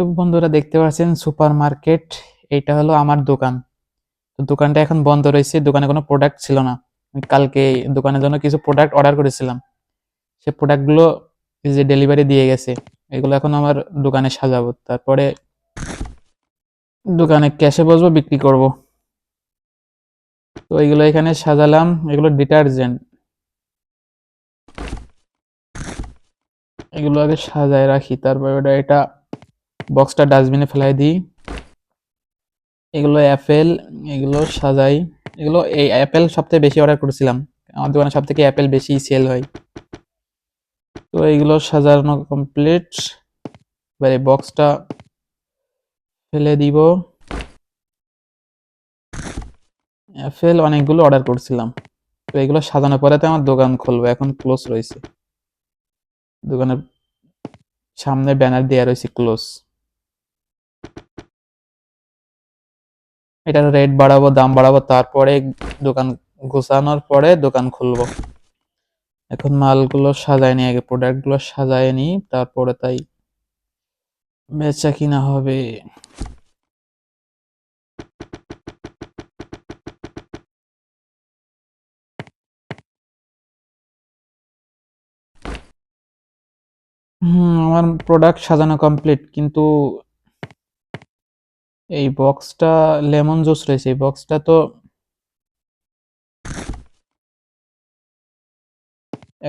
তো বন্ধুরা দেখতে পাচ্ছেন সুপার মার্কেট এইটা হলো আমার দোকান। তো দোকানটা এখন বন্ধ রয়েছে, দোকানে কোনো প্রোডাক্ট ছিল না। কালকে দোকানের জন্য কিছু প্রোডাক্ট অর্ডার করেছিলাম। সে প্রোডাক্টগুলো যে ডেলিভারি দিয়ে গেছে, এগুলো এখন আমার দোকানে সাজাবো। তারপরে দোকানে ক্যাশে বসবো, বিক্রি করব। তো এগুলো এখানে সাজালাম, এগুলো ডিটারজেন্ট এগুলো আগে সাজায় রাখি, তারপরে এটা বক্সটা ডাস্টবিনে ফেলাই দিই। এগুলো অ্যাপেল, এগুলো সাজাই। এগুলো এই অ্যাপেল সবথেকে বেশি অর্ডার করেছিলাম। আমার দোকানে সব থেকে অ্যাপেল বেশি সেল হয়। তো এইগুলো সাজানো কমপ্লিট এবার এই বক্সটা ফেলে দিব। অ্যাপেল অনেকগুলো অর্ডার করছিলাম। তো এগুলো সাজানোর পরে তো আমার দোকান খুলবো, এখন ক্লোজ রয়েছে। দোকানের সামনে ব্যানার দেওয়া রয়েছে ক্লোজ এটার রেট বাড়াবো, দাম বাড়াবো, তারপরে দোকান গোছানোর পরে দোকান খুলবো। এখন মালগুলো সাজায় নি, আগে প্রোডাক্টগুলো সাজায় নি, তারপরে তাই বেচা কিনা হবে। হুম, আমার প্রোডাক্ট সাজানো কমপ্লিট কিন্তু এই বক্সটা লেমন জুস রয়েছে, এই বক্সটা তো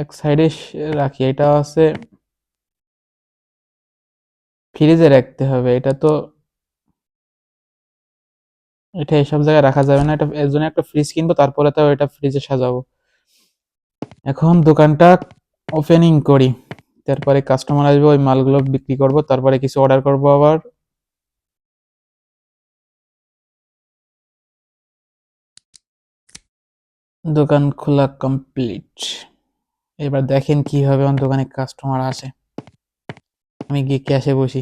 এক সাইডে রাখি, এটা আছে ফ্রিজে রাখতে হবে, এটা তো এটা এসব জায়গায় রাখা যাবে না, এটা এর জন্য একটা ফ্রিজ কিনবো, তারপরে তো এটা ফ্রিজে সাজাবো। এখন দোকানটা ওপেনিং করি, তারপরে কাস্টমার আসবে, ওই মালগুলো বিক্রি করব, তারপরে কিছু অর্ডার করব আবার। দোকান খোলা কমপ্লিট এবার দেখেন কি হবে আমার দোকানে কাস্টমার আসে। আমি গিয়ে ক্যাশে বসি।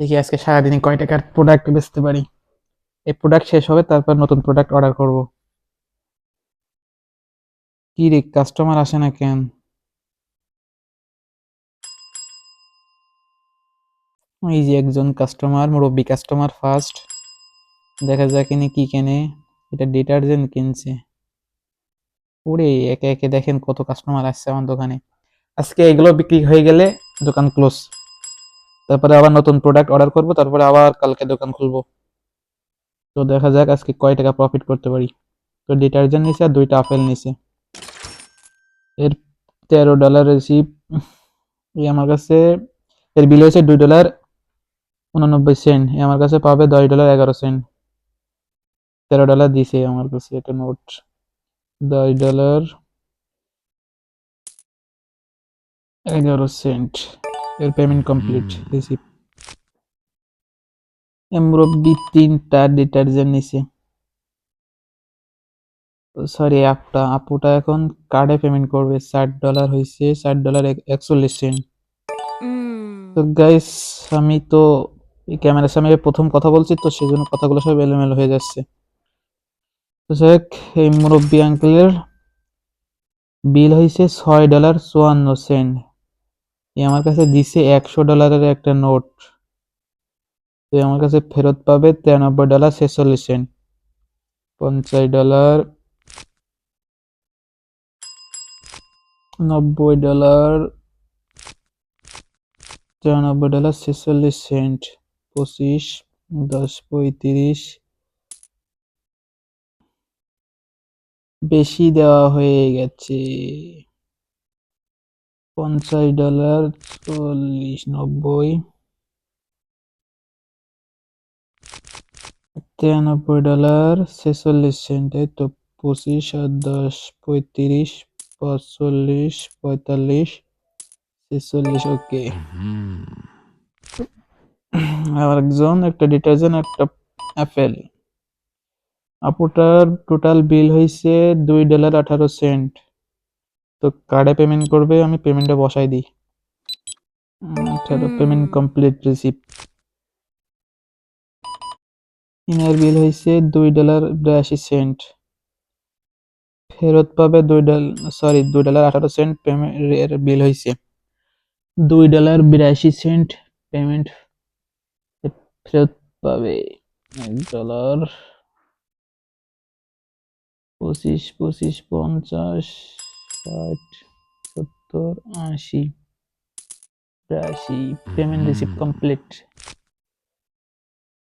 দেখি আজকে সারাদিনে কয় টাকার প্রোডাক্ট বেচতে পারি। এই প্রোডাক্ট শেষ হবে, তারপর নতুন প্রোডাক্ট অর্ডার করব। কি রে কাস্টমার আসে না কেন? এই যে একজন কাস্টমার মুরব্বী কাস্টমার ফার্স্ট দেখা যাক ইনি কি কেনে। এটা ডিটারজেন্ট কিনছে। ওরে একে একে দেখেন কত কাস্টমার আসছে আমার দোকানে। আজকে এগুলো বিক্রি হয়ে গেলে দোকান ক্লোজ তারপরে আবার নতুন প্রোডাক্ট অর্ডার করব, তারপরে আবার কালকে দোকান খুলবো। তো দেখা যাক আজকে কয় টাকা প্রফিট করতে পারি। তো ডিটারজেন্ট নিছে আর দুইটা আপেল নিছে। এর তেরো ডলার এই আমার কাছে, এর বিল হয়েছে দুই ডলার উননব্বই সেন্ট এ আমার কাছে পাবে দশ ডলার এগারো সেন্ট তেরো ডলার দিছে আমার কাছে একটা নোট দশ ডলার এগারো সেন্ট এর পেমেন্ট কমপ্লিট রিসিভ মুরব্বি তিনটা ডিটারজেন্ট নিছে। সরি আপুটা আপুটা এখন কার্ডে পেমেন্ট করবে। ষাট ডলার হয়েছে ষাট ডলার একচল্লিশ সেন্ট তো গাইস আমি তো এই ক্যামেরার সামনে প্রথম কথা বলছি তো সেজন্য কথাগুলো সব এলোমেলো হয়ে যাচ্ছে। যাক এই মুরব্বী আঙ্কেলের বিল হয়েছে ছয় ডলার চুয়ান্ন সেন্ট এ আমার কাছে দিছে একশো ডলারের একটা নোট তো আমার কাছে ফেরত পাবে তিরানব্বই ডলার ছেচল্লিশ সেন্ট পঞ্চাশ ডলার নব্বই ডলার তিরানব্বই ডলার ছেচল্লিশ সেন্ট পঁচিশ, দশ, পঁয়ত্রিশ বেশি দেওয়া হয়ে গেছে। পঞ্চাশ ডলার চল্লিশ নব্বই। তিরানব্বই ডলার ছেচল্লিশ সেন্ট তো পঁচিশ আর দশ পঁয়ত্রিশ পাঁচচল্লিশ পঁয়তাল্লিশ ছেচল্লিশ ওকে। আর একজন একটা ডিটারজেন্ট একটা অ্যাপেল। আপুটার টোটাল বিল হয়েছে দুই ডলার আঠারো সেন্ট তো কার্ডে পেমেন্ট করবে, আমি পেমেন্টটা বসাই দিই। পেমেন্ট কমপ্লিট রিসিভ ইনার বিল হয়েছে দুই ডলার বিরাশি সেন্ট ফেরত পাবে দুই ডলার সরি দুই ডলার আঠারো সেন্ট পেমেন্ট বিল হয়েছে দুই ডলার বিরাশি সেন্ট পেমেন্ট ফেরত পাবে। এক ডলার পঁচিশ পঁচিশ পঞ্চাশ ষাট সত্তর আশি বিরাশি পেমেন্ট রিসিভ কমপ্লিট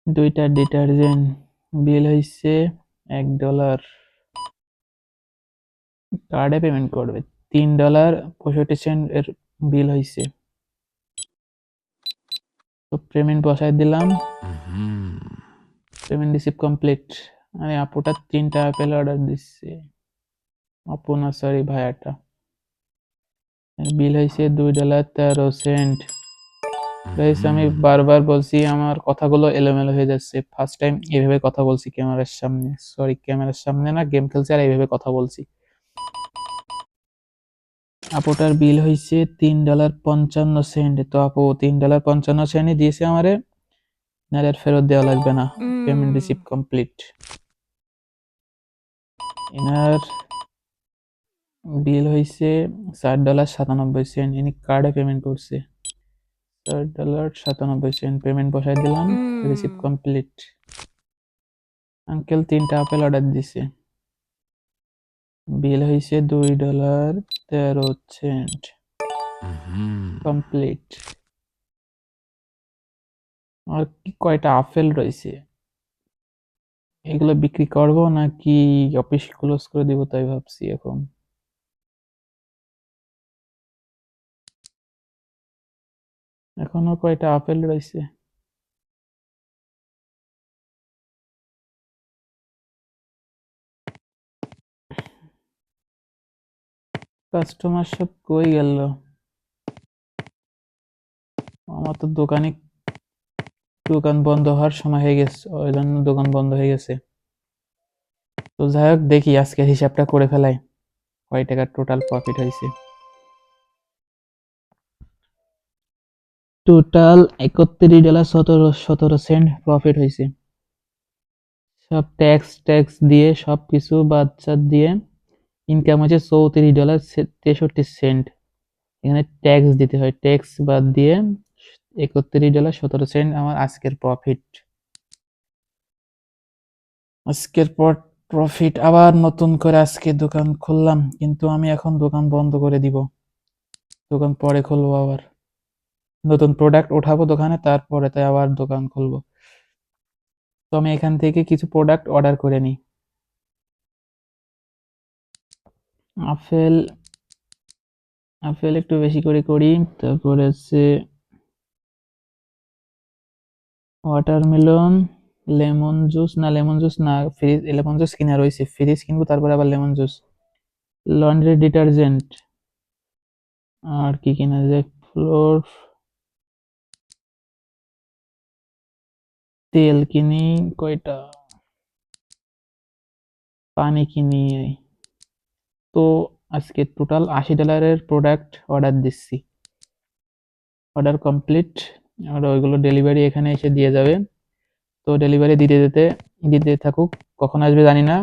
দুইটা ডিটারজেন্ট বিল হয়েছে এক ডলার কার্ডে পেমেন্ট করবে তিন ডলার পঁয়ষট্টি সেন্ট এর বিল হয়েছে তো পেমেন্ট বসাই দিলাম। পেমেন্ট রিসিভ কমপ্লিট আরে আপুটা তিনটা আপেল অর্ডার দিচ্ছে। আপু না সরি ভাইয়াটা। বিল হয়েছে দুই ডলার তেরো সেন্ট গাইস আমি বারবার বলছি আমার কথাগুলো এলোমেলো হয়ে যাচ্ছে। ফার্স্ট টাইম এইভাবে কথা বলছি ক্যামেরার সামনে। সরি ক্যামেরার সামনে না গেম খেলছি আর এইভাবে কথা বলছি। আপুটার বিল হয়েছে তিন ডলার পঞ্চান্ন সেন্ট তো আপু তিন ডলার পঞ্চান্ন সেন্টই দিয়েছে আমারে। আর ফেরত দেওয়া লাগবে না। পেমেন্ট রিসিভ কমপ্লিট এনার বিল হয়েছে চার ডলার সাতানব্বই সেন্ট ইনি কার্ডে পেমেন্ট করছে। চার ডলার সাতানব্বই সেন্ট পেমেন্ট বসাই দিলাম রিসিভ কমপ্লিট আঙ্কেল তিনটা আপেল অর্ডার দিছে। বিল হয়েছে দুই ডলার তেরো সেন্ট কমপ্লিট আর কি কয়টা আপেল রয়েছে এগুলো বিক্রি করব নাকি অফিস ক্লোজ করে দিব তাই ভাবছি এখন? এখনও কয়টা আপেল রয়েছে? কাস্টমার সব কই গেল? আমার তো দোকানে দোকান বন্ধ হওয়ার সময় হয়ে গেছে ওই জন্য দোকান বন্ধ হয়ে গেছে। তো যাই হোক, দেখি আজকে হিসাবটা করে ফেলাই। কয় টাকার টোটাল প্রফিট হয়েছে? টোটাল একত্রিশ ডলার সতেরো সতেরো সেন্ট প্রফিট হয়েছে। সব ট্যাক্স ট্যাক্স দিয়ে, সব কিছু বাচ্চা দিয়ে ইনকাম হচ্ছে চৌত্রিশ ডলার তেষট্টি সেন্ট এখানে ট্যাক্স দিতে হয়। ট্যাক্স বাদ দিয়ে একত্রিশ ডলার সতেরো সেন্ট আমার আজকের প্রফিট আজকের পর প্রফিট আবার নতুন করে আজকে দোকান খুললাম, কিন্তু আমি এখন দোকান বন্ধ করে দিব। দোকান পরে খুলবো আবার। নতুন প্রোডাক্ট ওঠাবো দোকানে, তারপরে তাই আবার দোকান খুলবো। তো আমি এখান থেকে কিছু প্রোডাক্ট অর্ডার করে নিই। আপেল আপেল একটু বেশি করে করি, তারপরে হচ্ছে ওয়াটারমেলন লেমন জুস না লেমন জুস না ফ্রিজ লেমন জুস কিনা রয়েছে ফ্রিজ কিনবো, তারপরে আবার লেমন জুস লন্ড্রি ডিটারজেন্ট আর কি কিনা যায় ফ্লোর তেল কিনি, কয়টা? পানি কিনি। তো আজকে টোটাল আশি ডলারের প্রোডাক্ট অর্ডার দিচ্ছি। অর্ডার কমপ্লিট আর ওইগুলো ডেলিভারি এখানে এসে দিয়ে যাবে। তো ডেলিভারি দিতে দিতে দিতে থাকুক। কখন আসবে জানি না।